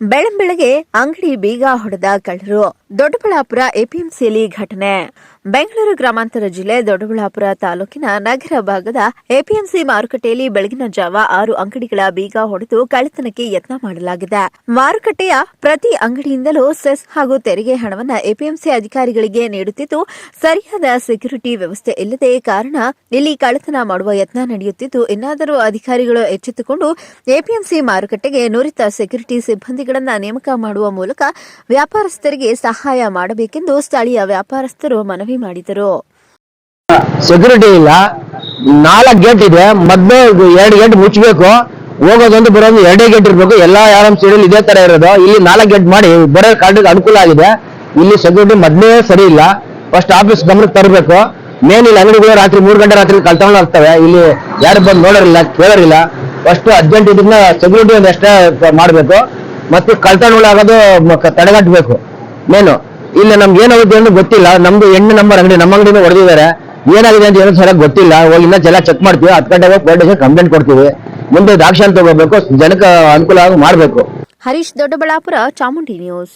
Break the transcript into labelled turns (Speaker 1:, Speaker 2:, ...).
Speaker 1: ಬೆಳಂಬೆಳಗ್ಗೆ ಅಂಗಡಿ ಬೀಗ ಹೊಡೆದ ಕಳ್ಳರು ದೊಡ್ಡಬಳ್ಳಾಪುರ ಎಪಿಎಂಸಿಯಲ್ಲಿ ಘಟನೆ. ಬೆಂಗಳೂರು ಗ್ರಾಮಾಂತರ ಜಿಲ್ಲೆ ದೊಡ್ಡಬಳ್ಳಾಪುರ ತಾಲೂಕಿನ ನಗರ ಭಾಗದ ಎಪಿಎಂಸಿ ಮಾರುಕಟ್ಟೆಯಲ್ಲಿ ಬೆಳಗಿನ ಜಾವ ಆರು ಅಂಗಡಿಗಳ ಬೀಗ ಹೊಡೆದು ಕಳ್ಳತನಕ್ಕೆ ಯತ್ನ ಮಾಡಲಾಗಿದೆ. ಮಾರುಕಟ್ಟೆಯ ಪ್ರತಿ ಅಂಗಡಿಯಿಂದಲೂ ಸೆಸ್ ಹಾಗೂ ತೆರಿಗೆ ಹಣವನ್ನ ಎಪಿಎಂಸಿ ಅಧಿಕಾರಿಗಳಿಗೆ ನೀಡುತ್ತಿದ್ದು, ಸರಿಯಾದ ಸೆಕ್ಯೂರಿಟಿ ವ್ಯವಸ್ಥೆ ಇಲ್ಲದೆ ಕಾರಣ ಇಲ್ಲಿ ಕಳ್ಳತನ ಮಾಡುವ ಯತ್ನ ನಡೆಯುತ್ತಿದ್ದು, ಇನ್ನಾದರೂ ಅಧಿಕಾರಿಗಳು ಎಚ್ಚೆತ್ತುಕೊಂಡು ಎಪಿಎಂಸಿ ಮಾರುಕಟ್ಟೆಗೆ ನುರಿತ ಸೆಕ್ಯೂರಿಟಿ ಸಿಬ್ಬಂದಿಗಳನ್ನು ನೇಮಕ ಮಾಡುವ ಮೂಲಕ ವ್ಯಾಪಾರಸ್ಥರಿಗೆ ಸಹಾಯ ಮಾಡಬೇಕೆಂದು ಸ್ಥಳೀಯ ವ್ಯಾಪಾರಸ್ಥರು ಮನವಿ ಮಾಡಿದರು.
Speaker 2: ಸೆಕ್ಯೂರಿಟಿ ಇಲ್ಲ. ನಾಲ್ಕು ಗೇಟ್ ಇದೆ. ಮೊದ್ಲು ಎರಡು ಗೇಟ್ ಮುಚ್ಚಬೇಕು ಹೋಗೋದೊಂದು ಬರೋದು ಎರಡೇ ಗೇಟ್ ಇರಬೇಕು. ಎಲ್ಲಾ ಆರಾಮ್ ಸೀಡಲ್ಲಿ ಇದೇ ತರ ಇರೋದು. ಇಲ್ಲಿ ನಾಲ್ಕು ಗೇಟ್ ಮಾಡಿ ಬರೋ ಕಾರ್ಡ್ಗೆ ಅನುಕೂಲ ಆಗಿದೆ. ಇಲ್ಲಿ ಸೆಕ್ಯೂರಿಟಿ ಮೊದಲೇ ಸರಿ ಇಲ್ಲ. ಫಸ್ಟ್ ಆಫೀಸ್ ಗಮನಕ್ಕೆ ತರಬೇಕು. ಮೇನ್ ಇಲ್ಲಿ ಅಂಗಡಿಗಳು ರಾತ್ರಿ ಮೂರು ಗಂಟೆ ರಾತ್ರಿ ಕಳ್ತಗೊಂಡು ಹೋಗ್ತವೆ ಇಲ್ಲಿ ಯಾರು ಬಂದು ನೋಡೋರಿಲ್ಲ, ಕೇಳೋರಿಲ್ಲ. ಫಸ್ಟ್ ಅರ್ಜೆಂಟ್ ಇದನ್ನ ಸೆಕ್ಯೂರಿಟಿ ಒಂದು ಎಷ್ಟೇ ಮಾಡಬೇಕು. ಮತ್ತು ಆಗೋದು ತಡೆಗಟ್ಟಬೇಕು. ಮೇನು ಇಲ್ಲ, ನಮ್ಗೆ ಏನಾಗುತ್ತೆ ಅಂತ ಗೊತ್ತಿಲ್ಲ. ನಮ್ದು ಎಂಟು ನಂಬರ್ ಅಂಗಡಿ, ನಮ್ಮ ಅಂಗಡಿನ ಹೊಡೆದಿದ್ದಾರೆ. ಏನಾಗಿದೆ ಅಂತ ಏನೋ ಸರಿಯಾಗಿ ಗೊತ್ತಿಲ್ಲ. ಹೋಗಿ ಇನ್ನ ಜಲ ಚೆಕ್ ಮಾಡ್ತೀವಿ. ಹತ್ತು ಗಂಟೆಗೆ ಹೋಗಿ ಪೊಲೀಸ್ ಕಂಪ್ಲೇಂಟ್ ಕೊಡ್ತೀವಿ. ಮುಂದೆ ದಾಕ್ಷಾಂತ ತಗೋಬೇಕು. ಜನಕ್ಕೆ ಅನುಕೂಲ ಆಗಿ ಮಾಡಬೇಕು.
Speaker 1: ಹರೀಶ್, ದೊಡ್ಡಬಳ್ಳಾಪುರ, ಚಾಮುಂಡಿ ನ್ಯೂಸ್